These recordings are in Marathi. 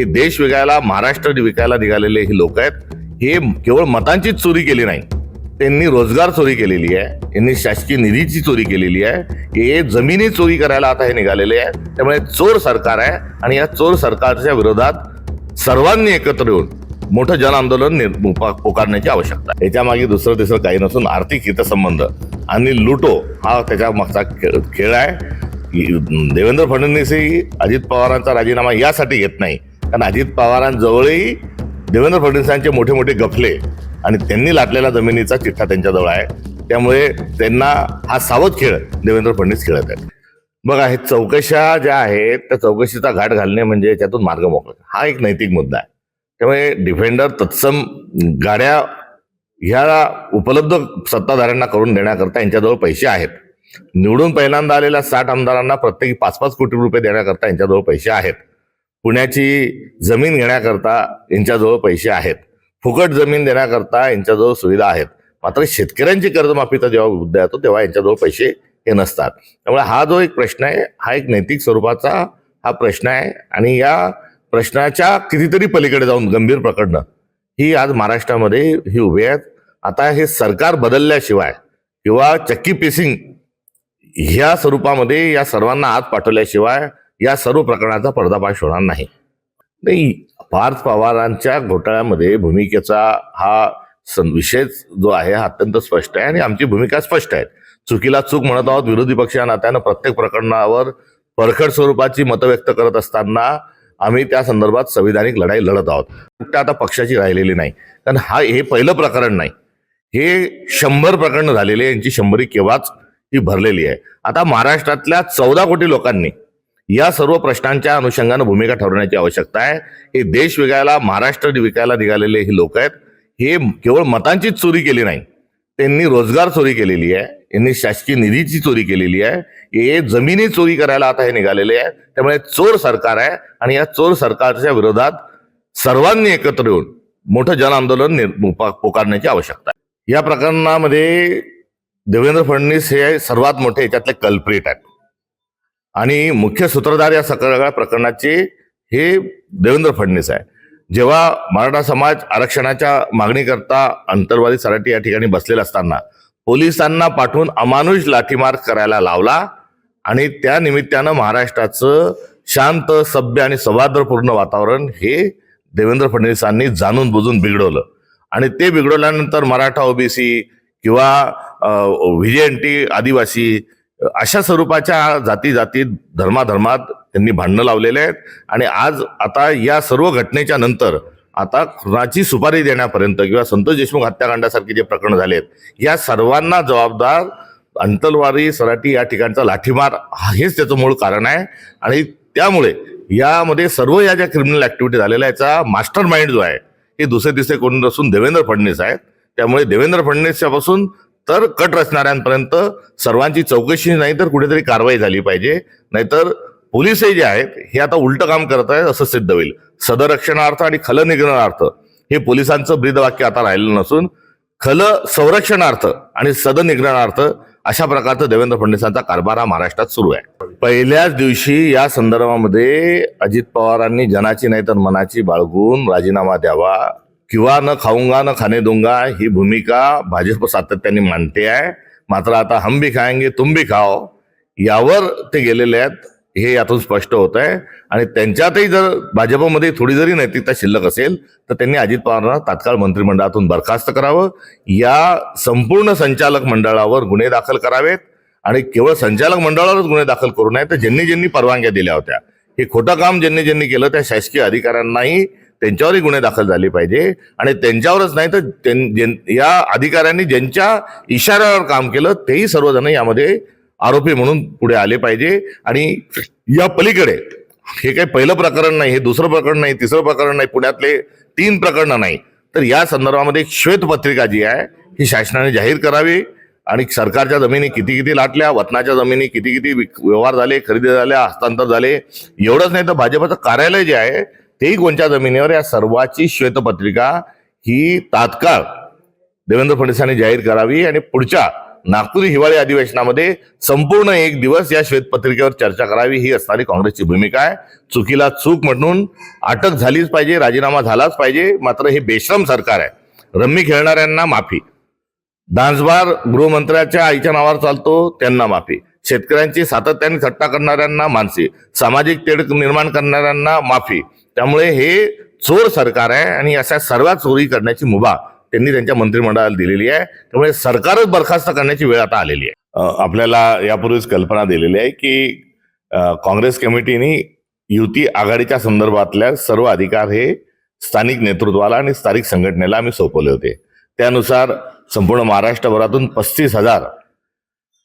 हे देश विकायला महाराष्ट्र विकायला निघालेले हे लोक आहेत. हे केवळ मतांचीच चोरी केली नाही. त्यांनी रोजगार चोरी केलेली आहे. यांनी शासकीय निधीची चोरी केलेली आहे. हे जमिनी चोरी करायला आता हे निघालेले आहे. त्यामुळे चोर सरकार आहे आणि या चोर सरकारच्या विरोधात सर्वांनी एकत्र येऊन मोठं जन आंदोलन पुकारण्याची आवश्यकता आहे. याच्या मागे दुसरं तिसरं काही नसून आर्थिक हितसंबंध आणि लुटो हा त्याच्या मागचा खेळ खेळ आहे. देवेंद्र फडणवीसही अजित पवारांचा राजीनामा यासाठी घेत नाही. कारण अजित पवारांजवळही देवेंद्र फडणवीसांचे मोठे मोठे गफले आणि त्यांनी लाटलेला जमिनीचा चिठ्ठा त्यांच्याजवळ आहे. त्यामुळे त्यांना हा सावध खेळ देवेंद्र फडणवीस खेळत आहेत. बघा हे चौकशा ज्या आहेत त्या चौकशीचा घाट घालणे म्हणजे याच्यातून मार्ग मोकळा. हा एक नैतिक मुद्दा आहे. त्यामुळे डिफेंडर तत्सम गाड्या ह्या उपलब्ध सत्ताधाऱ्यांना करून देण्याकरता यांच्याजवळ पैसे आहेत. निवडून पहिल्यांदा आलेल्या साठ आमदारांना प्रत्येकी पाच पाच कोटी रुपये देण्याकरता यांच्याजवळ पैसे आहेत. पुण्याची जमीन घेण्याकरता यांच्याजवळ पैसे आहेत. फुकट जमीन देण्याकरता यांच्याजवळ सुविधा आहेत. मात्र शेतकऱ्यांची कर्जमाफीचा जेव्हा मुद्दा येतो तेव्हा यांच्याजवळ पैसे हे नसतात. त्यामुळे हा जो एक प्रश्न आहे हा एक नैतिक स्वरूपाचा हा प्रश्न आहे आणि या प्रश्नाच्या कितीतरी पलीकडे जाऊन गंभीर प्रकरणं. ही आज महाराष्ट्रामध्ये ही उभी आहेत. आता हे सरकार बदलल्याशिवाय किंवा चक्की पेसिंग ह्या स्वरूपामध्ये या सर्वांना आत पाठवल्याशिवाय या सर्व प्रकरणाचा पर्दाफाश होणार नाही. नाही पार्थ पवारांच्या घोटाळ्यामध्ये भूमिकेचा हा सं- विषय जो आहे हा अत्यंत स्पष्ट आहे आणि आमची भूमिका स्पष्ट आहे. चुकीला चूक म्हणत आहोत विरोधी पक्ष या नात्यानं प्रत्येक प्रकरणावर परखड स्वरूपाची मतं व्यक्त करत असताना आम्ही त्या संदर्भात संविधानिक लढाई लढत आहोत. फक्त आता पक्षाची राहिलेली नाही. कारण हा हे पहिलं प्रकरण नाही. हे शंभर प्रकरणं झालेली यांची शंभरी केव्हाच ही भरलेली आहे. आता महाराष्ट्रातल्या चौदा कोटी लोकांनी या सर्व प्रश्नांच्या अनुषंगानं भूमिका ठरवण्याची आवश्यकता आहे. हे देश विकायला महाराष्ट्र विकायला निघालेले हे लोक आहेत. हे केवळ मतांचीच चोरी केली नाही. त्यांनी रोजगार चोरी केलेली आहे. यांनी शासकीय निधीची चोरी केलेली आहे. हे जमिनी चोरी करायला आता हे निघालेले आहे. त्यामुळे चोर सरकार आहे आणि या चोर सरकारच्या विरोधात सर्वांनी एकत्र येऊन मोठं जन आंदोलन पुकारण्याची आवश्यकता आहे. या प्रकरणामध्ये देवेंद्र फडणवीस हे सर्वात मोठे याच्यातले कल्प्रिट आहेत. आणि मुख्य सूत्रधार या सगळ्या प्रकरणाचे हे देवेंद्र फडणवीस आहे. जेव्हा मराठा समाज आरक्षणाच्या मागणीकरता अंतर्वादी सराटी या ठिकाणी बसलेला असताना पोलिसांना पाठवून अमानुष लाठीमार करायला लावला आणि त्या निमित्तानं महाराष्ट्राचं शांत सभ्य आणि सौहार्दपूर्ण वातावरण हे देवेंद्र फडणवीसांनी जाणून बुजून बिघडवलं. आणि ते बिघडवल्यानंतर मराठा ओबीसी किंवा व्हिजेंटी आदिवासी अशा स्वरूपाच्या जाती जातीत धर्माधर्मात त्यांनी भांडणं लावलेले आहेत. आणि आज आता या सर्व घटनेच्या नंतर आता खुनाची सुपारी देण्यापर्यंत किंवा संतोष देशमुख हत्याकांडासारखे जे प्रकरण झालेत या सर्वांना जबाबदार अंतलवारी सराटी या ठिकाणचा लाठीमार हा- हेच त्याचं मूळ कारण आहे. आणि त्यामुळे यामध्ये सर्व या ज्या क्रिमिनल ऍक्टिव्हिटी झालेल्या याचा मास्टर माइंड जो आहे हे दुसरे तिसरे कोण नसून देवेंद्र फडणवीस आहेत. त्यामुळे देवेंद्र फडणवीसच्यापासून तर कट रचणाऱ्यांपर्यंत सर्वांची चौकशी नाही तर कुठेतरी कारवाई झाली पाहिजे. नाहीतर पोलीसही जे आहेत हे आता उलटं काम करत आहेत असं सिद्ध होईल. सदरक्षणार्थ आणि खल निग्रहणार्थ हे पोलिसांचं ब्रीदवाक्य आता राहिलं नसून खल संरक्षणार्थ आणि सदनिग्रहणार्थ अशा प्रकारचा देवेंद्र फडणवीसांचा कारभार हा महाराष्ट्रात सुरू आहे. पहिल्याच दिवशी या संदर्भामध्ये अजित पवारांनी जनाची नाही तर मनाची बाळगून राजीनामा द्यावा किंवा न खाऊंगा न खाणे दूंगा ही भूमिका भाजप सातत्याने मांडते आहे. मात्र आता हम भी खाएंगे तुम भी खाओ यावर ते गेलेले आहेत हे यातून स्पष्ट होत आहे. आणि त्यांच्यातही जर भाजपमध्ये थोडी जरी नैतिकता शिल्लक असेल तर त्यांनी अजित पवारांना तात्काळ मंत्रिमंडळातून बरखास्त करावं. या संपूर्ण संचालक मंडळावर गुन्हे दाखल करावेत. आणि केवळ संचालक मंडळावरच गुन्हे दाखल करू नये तर ज्यांनी ज्यांनी परवानग्या दिल्या होत्या हे खोटं काम ज्यांनी ज्यांनी केलं त्या शासकीय अधिकाऱ्यांनाही त्यांच्यावरही गुन्हे दाखल झाले पाहिजे. आणि त्यांच्यावरच नाही तर त्यां- ज्यां- या अधिकाऱ्यांनी ज्यांच्या इशाऱ्यावर काम केलं तेही सर्वजण यामध्ये आरोपी म्हणून पुढे आले पाहिजे. आणि या पलीकडे हे काही पहिलं प्रकरण नाही हे दुसरं प्रकरण नाही तिसरं प्रकरण नाही पुण्यातले तीन प्रकरणं नाही. तर या संदर्भामध्ये एक श्वेतपत्रिका जी आहे ही शासनाने जाहीर करावी. आणि सरकारच्या जमिनी किती किती लाटल्या वतनाच्या जमिनी किती किती विक- व्यवहार झाले खरेदी झाल्या हस्तांतर झाले. एवढंच नाही तर भाजपचं कार्यालय जे आहे तेही कोणत्या जमिनीवर या सर्वाची श्वेतपत्रिका ही तात्काळ देवेंद्र फडणवीसांनी जाहीर करावी आणि पुढच्या नागपूर हिवाळी अधिवेशनामध्ये संपूर्ण एक दिवस या श्वेतपत्रिकेवर चर्चा करावी ही असणारी काँग्रेसची भूमिका आहे. चुकीला चूक म्हणून अटक झालीच पाहिजे राजीनामा झालाच पाहिजे मात्र हे बेश्रम सरकार आहे. रम्मी खेळणाऱ्यांना माफी. डान्सबार गृहमंत्र्याच्या आईच्या नावावर चालतो त्यांना माफी. शेतकऱ्यांची सातत्याने थट्टा करणाऱ्यांना मानसी. सामाजिक तेढ निर्माण करणाऱ्यांना माफी. त्यामुळे हे चोर सरकार आहे आणि अशा सर्व चोरी करण्याची मुभा त्यांनी त्यांच्या मंत्रिमंडळाला दिलेली आहे. त्यामुळे सरकारच बरखास्त करण्याची वेळ आता आलेली आहे. आपल्याला यापूर्वीच कल्पना दिलेली आहे की काँग्रेस कमिटीने युती आघाडीच्या संदर्भातल्या सर्व अधिकार हे स्थानिक नेतृत्वाला आणि स्थानिक संघटनेला आम्ही सोपवले होते. त्यानुसार संपूर्ण महाराष्ट्रभरातून पस्तीस हजार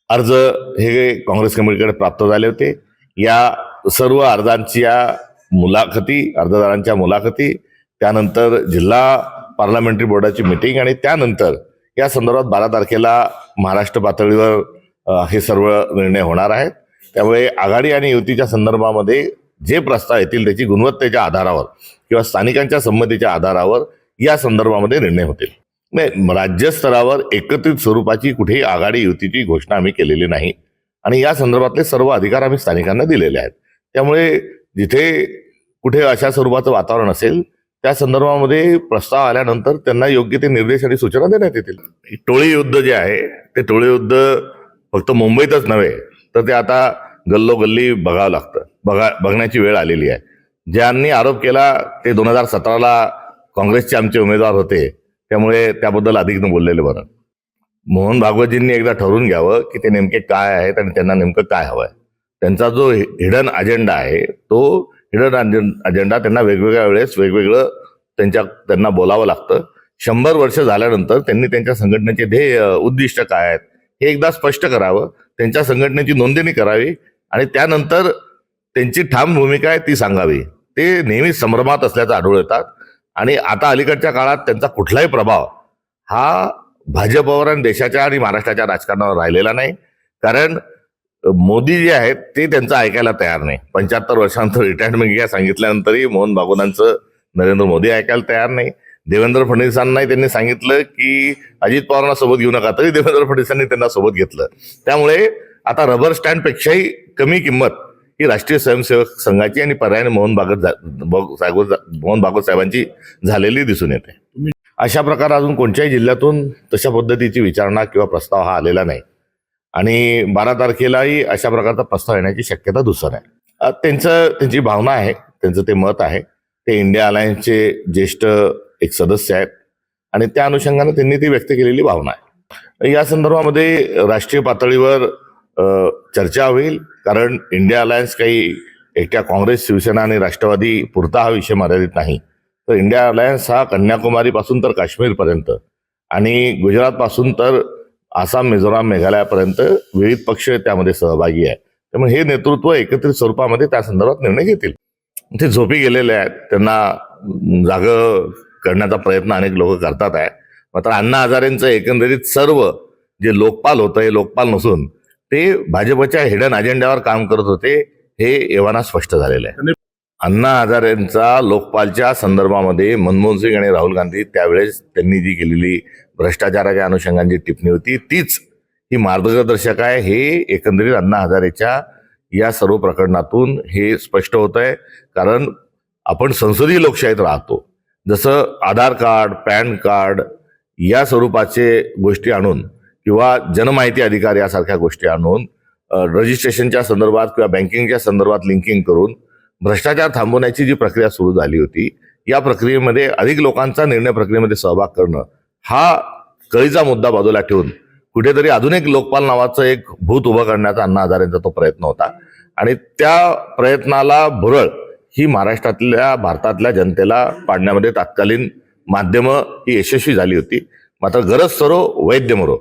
अर्ज हे काँग्रेस कमिटीकडे प्राप्त झाले होते. या सर्व अर्जांच्या मुलाखती अर्जदारांच्या मुलाखती त्यानंतर जिल्हा पार्लमेंटरी बोर्डाची मिटिंग आणि त्यानंतर या संदर्भात बारा तारखेला महाराष्ट्र पातळीवर हे सर्व निर्णय होणार आहेत. त्यामुळे आघाडी आणि युतीच्या संदर्भामध्ये जे प्रस्ताव येतील त्याची गुणवत्तेच्या आधारावर किंवा स्थानिकांच्या संमतीच्या आधारावर या संदर्भामध्ये निर्णय होतील. नाही राज्यस्तरावर एकत्रित स्वरूपाची कुठेही आघाडी युतीची घोषणा आम्ही केलेली नाही. आणि या संदर्भातले सर्व अधिकार आम्ही स्थानिकांना दिलेले आहेत. त्यामुळे जिथे कुठे अशा स्वरूपाचं वातावरण असेल त्या संदर्भामध्ये प्रस्ताव आल्यानंतर त्यांना योग्य ते निर्देश आणि सूचना देण्यात येतील. टोळी युद्ध जे आहे ते टोळी युद्ध फक्त मुंबईतच नव्हे तर ते आता गल्लोगल्ली बघावं लागतं. बघा बघण्याची वेळ आलेली आहे. ज्यांनी आरोप केला ते दोन हजार सतराला काँग्रेसचे आमचे उमेदवार होते. त्यामुळे त्याबद्दल अधिक न बोललेले बरं. मोहन भागवतजींनी एकदा ठरवून घ्यावं की ते नेमके काय आहेत आणि त्यांना नेमकं काय हवं आहे त्यांचा जो हिडन अजेंडा आहे तो हिडन अजेंडा त्यांना वेगवेगळ्या वेळेस वेगवेगळं त्यांच्या त्यांना बोलावं लागतं. शंभर वर्ष झाल्यानंतर त्यांनी त्यांच्या संघटनेचे ध्येय उद्दिष्ट काय आहेत हे एकदा स्पष्ट करावं. त्यांच्या संघटनेची नोंदणी करावी आणि त्यानंतर त्यांची ठाम भूमिका आहे ती सांगावी. ते नेहमी संभ्रमात असल्याचं आढळून येतात. आणि आता अलीकडच्या काळात त्यांचा कुठलाही प्रभाव हा भाजपवर आणि देशाच्या आणि महाराष्ट्राच्या राजकारणावर राहिलेला नाही. कारण मोदी जे आहेत ते त्यांचं ऐकायला तयार नाही. पंच्याहत्तर वर्षांत रिटायरमेंट घ्या सांगितल्यानंतरही मोहन भागवतांचं नरेंद्र मोदी ऐकायला तयार नाही. देवेंद्र फडणवीसांनाही त्यांनी सांगितलं की अजित पवारांना सोबत घेऊ नका तरी देवेंद्र फडणवीसांनी त्यांना सोबत घेतलं. त्यामुळे आता रबर स्टँड पेक्षाही कमी किंमत ही राष्ट्रीय स्वयंसेवक संघाची आणि पर्यायाने मोहन भागवत मोहन भागवत साहेबांची झालेली दिसून येते. अशा प्रकारे अजून कोणत्याही जिल्ह्यातून तशा पद्धतीची विचारणा किंवा प्रस्ताव हा आलेला नाही. आणि बारा तारखेलाही अशा प्रकारचा प्रस्ताव येण्याची शक्यता दुसर आहे त्यांचं त्यांची भावना आहे त्यांचं ते मत आहे. ते इंडिया अलायन्सचे ज्येष्ठ एक सदस्य आहेत आणि त्या अनुषंगाने त्यांनी ती व्यक्त केलेली भावना आहे. या संदर्भामध्ये राष्ट्रीय पातळीवर चर्चा होईल कारण इंडिया अलायन्स काही एकट्या काँग्रेस शिवसेना आणि राष्ट्रवादी पुरता हा विषय मर्यादित नाही. तर इंडिया अलायन्स हा कन्याकुमारीपासून तर काश्मीरपर्यंत आणि गुजरातपासून तर आसाम मिझोराम मेघालयापर्यंत विविध पक्ष त्यामध्ये सहभागी आहे त्यामुळे हे नेतृत्व एकत्रित स्वरूपामध्ये त्या संदर्भात निर्णय घेतील. ते झोपी गेलेले आहेत. त्यांना जाग करण्याचा प्रयत्न अनेक लोक करतात आहे. मात्र अण्णा हजारेंचं एकंदरीत सर्व जे लोकपाल होतं हे लोकपाल नसून ते भाजपच्या हिडन अजेंड्यावर काम करत होते हे एव्हाना स्पष्ट झालेलं आहे. अण्णा हजारेंचा लोकपालच्या संदर्भामध्ये मनमोहन सिंग आणि राहुल गांधी त्यावेळेस त्यांनी जी केलेली भ्रष्टाचाराच्या अनुषंगाने जी टिप्पणी होती तीच ही मार्गदर्शक आहे. हे एकंदरीत अण्णा हजारेच्या या सर्व प्रकरणातून हे स्पष्ट होत आहे. कारण आपण संसदीय लोकशाहीत राहतो. जसं आधार कार्ड पॅन कार्ड या स्वरूपाचे गोष्टी आणून किंवा जनमाहिती अधिकार यासारख्या गोष्टी आणून रजिस्ट्रेशनच्या संदर्भात किंवा बँकिंगच्या संदर्भात लिंकिंग करून भ्रष्टाचार थांबवण्याची जी प्रक्रिया सुरू झाली होती या प्रक्रियेमध्ये अधिक लोकांचा निर्णय प्रक्रियेमध्ये सहभाग करणं हा कळीचा मुद्दा बाजूला ठेवून कुठेतरी अजून एक लोकपाल नावाचं एक भूत उभं करण्याचा अण्णा हजारेंचा तो प्रयत्न होता. आणि त्या प्रयत्नाला भुरळ ही महाराष्ट्रातल्या भारतातल्या जनतेला पाडण्यामध्ये तात्कालीन माध्यमं ही यशस्वी झाली होती. मात्र गरज सरो वैद्य मरो.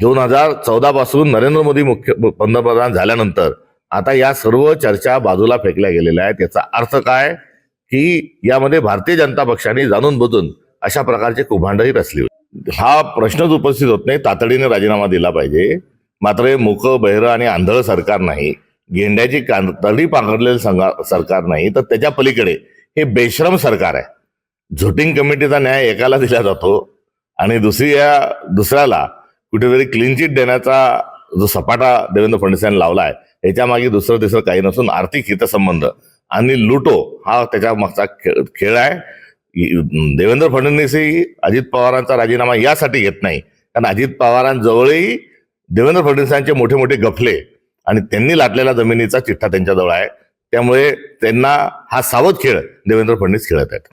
दोन हजार चौदा पासून नरेंद्र मोदी मुख्य पंतप्रधान झाल्यानंतर आता या सर्व चर्चा बाजूला फेकल्या गेलेल्या आहेत. याचा अर्थ काय? की यामध्ये भारतीय जनता पक्षाने जाणून बुजून अशा प्रकारचे कुभांडही रचली हा प्रश्नच उपस्थित होत नाही. तातडीने राजीनामा दिला पाहिजे. मात्र हे मूक बहिरं आणि आंधळ सरकार नाही. गेंड्याची कांतडी पांघरलेलं संगा- सरकार नाही. तर त्याच्या पलीकडे हे बेश्रम सरकार आहे. झोटिंग कमिटीचा न्याय एकाला दिला जातो आणि दुसरी या दुसऱ्याला कुठेतरी क्लीन चिट देण्याचा जो सपाटा देवेंद्र फडणवीस यांनी लावला आहे याच्यामागे दुसरं तिसरं काही नसून आर्थिक हितसंबंध. आणि लुटो हा त्याच्या मागचा खेळ खेळ आहे. देवेंद्र फडणवीसही अजित पवारांचा राजीनामा यासाठी घेत नाही. कारण अजित पवारांजवळही देवेंद्र फडणवीसांचे मोठे मोठे गफले आणि त्यांनी लाटलेला जमिनीचा चिठ्ठा त्यांच्याजवळ आहे. त्यामुळे त्यांना हा सावध खेळ देवेंद्र फडणवीस खेळत आहेत.